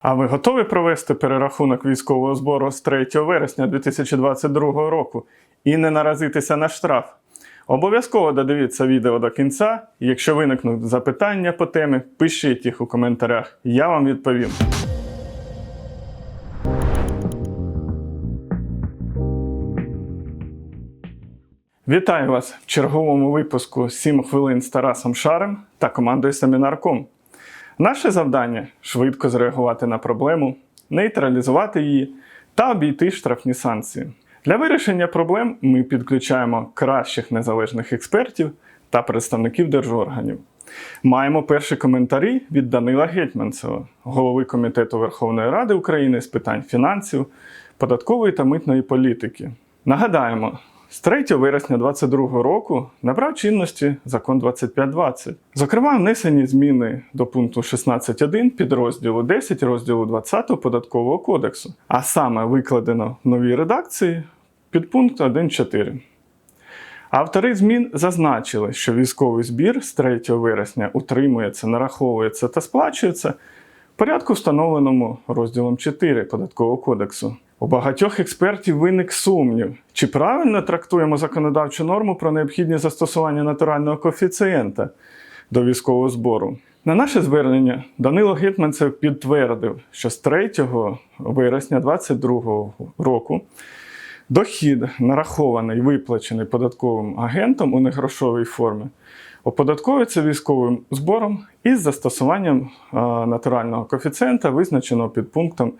А ви готові провести перерахунок військового збору з 3 вересня 2022 року і не наразитися на штраф? Обов'язково додивіться відео до кінця. Якщо виникнуть запитання по темі, пишіть їх у коментарях. Я вам відповім. Вітаю вас в черговому випуску «7 хвилин з Тарасом Шарем та командою Семінарком. Наше завдання швидко зреагувати на проблему, нейтралізувати її та обійти штрафні санкції. Для вирішення проблем ми підключаємо кращих незалежних експертів та представників держорганів. Маємо перші коментарі від Данила Гетьманцева, голови Комітету Верховної Ради України з питань фінансів, податкової та митної політики. Нагадаємо, з 3 вересня 2022 року набрав чинності закон 2520. Зокрема, внесені зміни до пункту 16.1 підрозділу 10 розділу 20 податкового кодексу, а саме викладено в новій редакції підпункт 1.4. Автори змін зазначили, що військовий збір з 3 вересня утримується, нараховується та сплачується в порядку, встановленому розділом 4 Податкового кодексу. У багатьох експертів виник сумнів, чи правильно трактуємо законодавчу норму про необхідність застосування натурального коефіцієнта до військового збору. На наше звернення Данило Гетманцев підтвердив, що з 3 вересня 2022 року дохід, нарахований виплачений податковим агентом у негрошовій формі, оподатковується військовим збором із застосуванням натурального коефіцієнта, визначеного під пунктом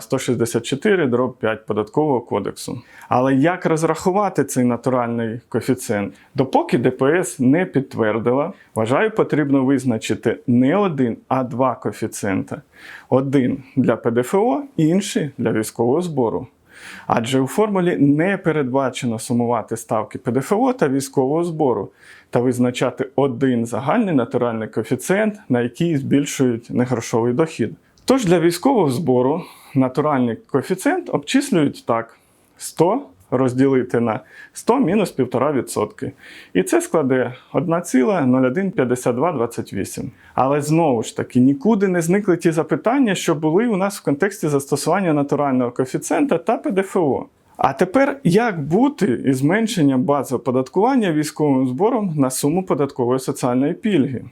164 дроб 5 податкового кодексу. Але як розрахувати цей натуральний коефіцієнт? Допоки ДПС не підтвердила, вважаю, потрібно визначити не один, а два коефіцієнта: один для ПДФО, інший для військового збору. Адже у формулі не передбачено сумувати ставки ПДФО та військового збору та визначати один загальний натуральний коефіцієнт, на який збільшують негрошовий дохід. Тож для військового збору натуральний коефіцієнт обчислюють так: 100 розділити на 100 мінус 1,5%. І це складе 1,015228. Але знову ж таки, нікуди не зникли ті запитання, що були у нас в контексті застосування натурального коефіцієнта та ПДФО. А тепер як бути із зменшенням бази оподаткування військовим збором на суму податкової соціальної пільги?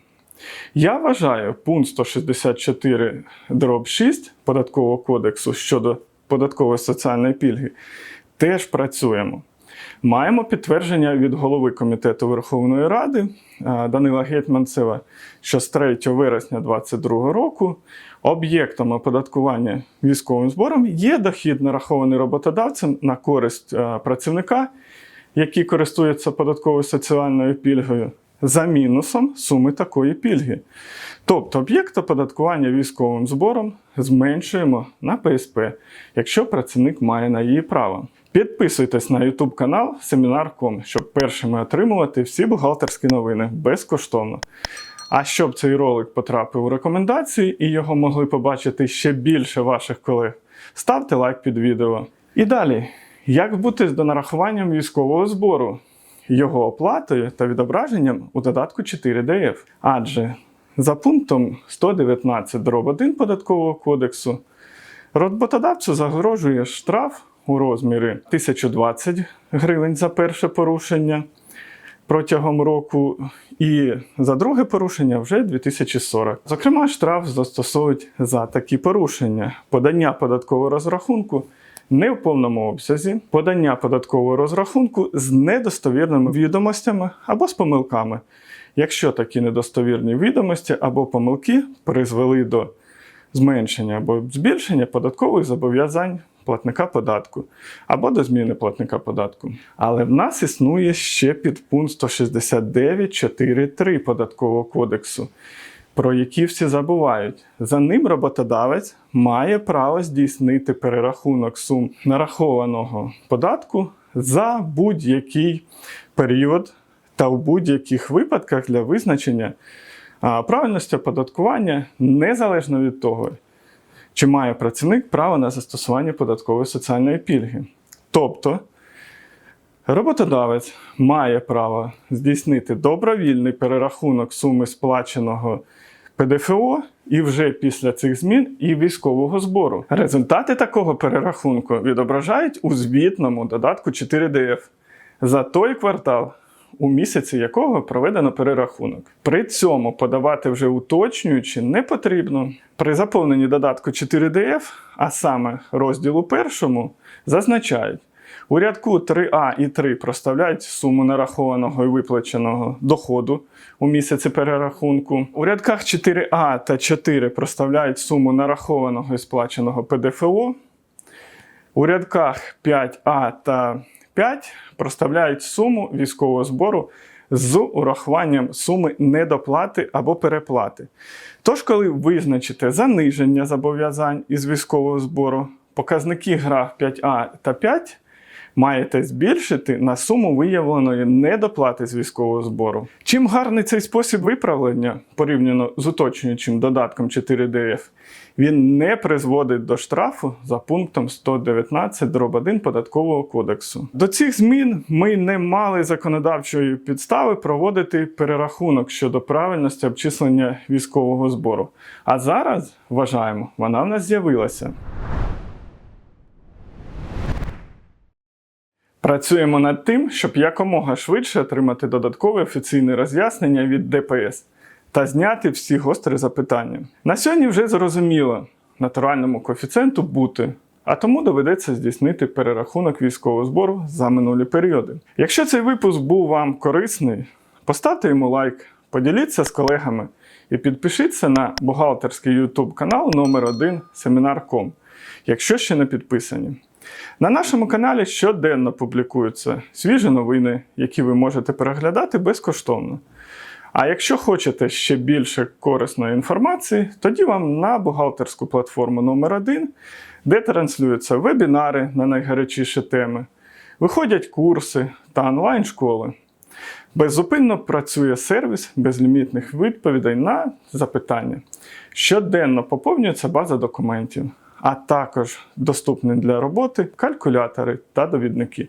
Я вважаю пункт 164 дроб 6 податкового кодексу щодо податкової соціальної пільги теж працюємо. Маємо підтвердження від голови Комітету Верховної Ради Данила Гетьманцева, що з 3 вересня 2022 року об'єктом оподаткування військовим збором є дохід, нарахований роботодавцем на користь працівника, який користується податковою соціальною пільгою, за мінусом суми такої пільги. Тобто об'єкт оподаткування військовим збором зменшуємо на ПСП, якщо працівник має на її право. Підписуйтесь на YouTube канал Семінар.ком, щоб першими отримувати всі бухгалтерські новини безкоштовно. А щоб цей ролик потрапив у рекомендації і його могли побачити ще більше ваших колег, ставте лайк під відео. І далі, як бути з донарахуванням військового збору, його оплатою та відображенням у додатку 4 ДФ. Адже за пунктом 119 дроб 1 податкового кодексу роботодавцю загрожує штраф у розмірі 1020 гривень за перше порушення протягом року, і за друге порушення вже 2040. Зокрема, штраф застосовують за такі порушення: подання податкового розрахунку. Не в повному обсязі подання податкового розрахунку з недостовірними відомостями або з помилками, якщо такі недостовірні відомості або помилки призвели до зменшення або збільшення податкових зобов'язань платника податку або до зміни платника податку. Але в нас існує ще підпункт 169.4.3 податкового кодексу. Про які всі забувають. За ним роботодавець має право здійснити перерахунок сум нарахованого податку за будь-який період та у будь-яких випадках для визначення правильності оподаткування незалежно від того, чи має працівник право на застосування податкової соціальної пільги. Тобто роботодавець має право здійснити добровільний перерахунок суми сплаченого ПДФО і вже після цих змін і військового збору. Результати такого перерахунку відображають у звітному додатку 4DF за той квартал, у місяці якого проведено перерахунок. При цьому подавати вже уточнюючи не потрібно. При заповненні додатку 4DF, а саме розділу першому, зазначають. У рядку 3А і 3 проставляють суму нарахованого і виплаченого доходу у місяці перерахунку. У рядках 4А та 4 проставляють суму нарахованого і сплаченого ПДФО. У рядках 5А та 5 проставляють суму військового збору з урахуванням суми недоплати або переплати. Тож, коли визначите заниження зобов'язань із військового збору, показники граф 5А та 5 маєте збільшити на суму виявленої недоплати з військового збору. Чим гарний цей спосіб виправлення порівняно з уточнюючим додатком 4DF, він не призводить до штрафу за пунктом 119 дроб 1 податкового кодексу. До цих змін ми не мали законодавчої підстави проводити перерахунок щодо правильності обчислення військового збору. А зараз вважаємо, вона в нас з'явилася. Працюємо над тим, щоб якомога швидше отримати додаткове офіційне роз'яснення від ДПС та зняти всі гострі запитання. На сьогодні вже зрозуміло натуральному коефіцієнту бути, а тому доведеться здійснити перерахунок військового збору за минулі періоди. Якщо цей випуск був вам корисний, поставте йому лайк, поділіться з колегами і підпишіться на бухгалтерський YouTube канал номер 1 Семінар.com, якщо ще не підписані. На нашому каналі щоденно публікуються свіжі новини, які ви можете переглядати безкоштовно. А якщо хочете ще більше корисної інформації, тоді вам на бухгалтерську платформу номер 1 де транслюються вебінари на найгарячіші теми, виходять курси та онлайн-школи. Беззупинно працює сервіс безлімітних відповідей на запитання. Щоденно поповнюється база документів, а також доступні для роботи калькулятори та довідники.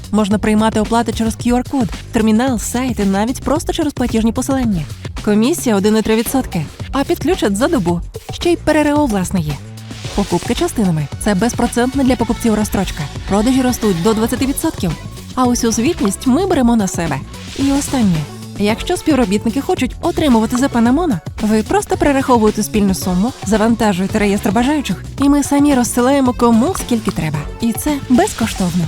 Можна приймати оплати через QR-код, термінал, сайт і навіть просто через платіжні посилання. Комісія 1,3%. А підключать за добу. Ще й ПРРО власне є. Покупки частинами це безпроцентна для покупців розстрочка. Продажі ростуть до 20%. А усю звітність ми беремо на себе. І останнє. Якщо співробітники хочуть отримувати ЗП на Моно, ви просто перераховуєте спільну суму, завантажуєте реєстр бажаючих, і ми самі розсилаємо кому скільки треба. І це безкоштовно.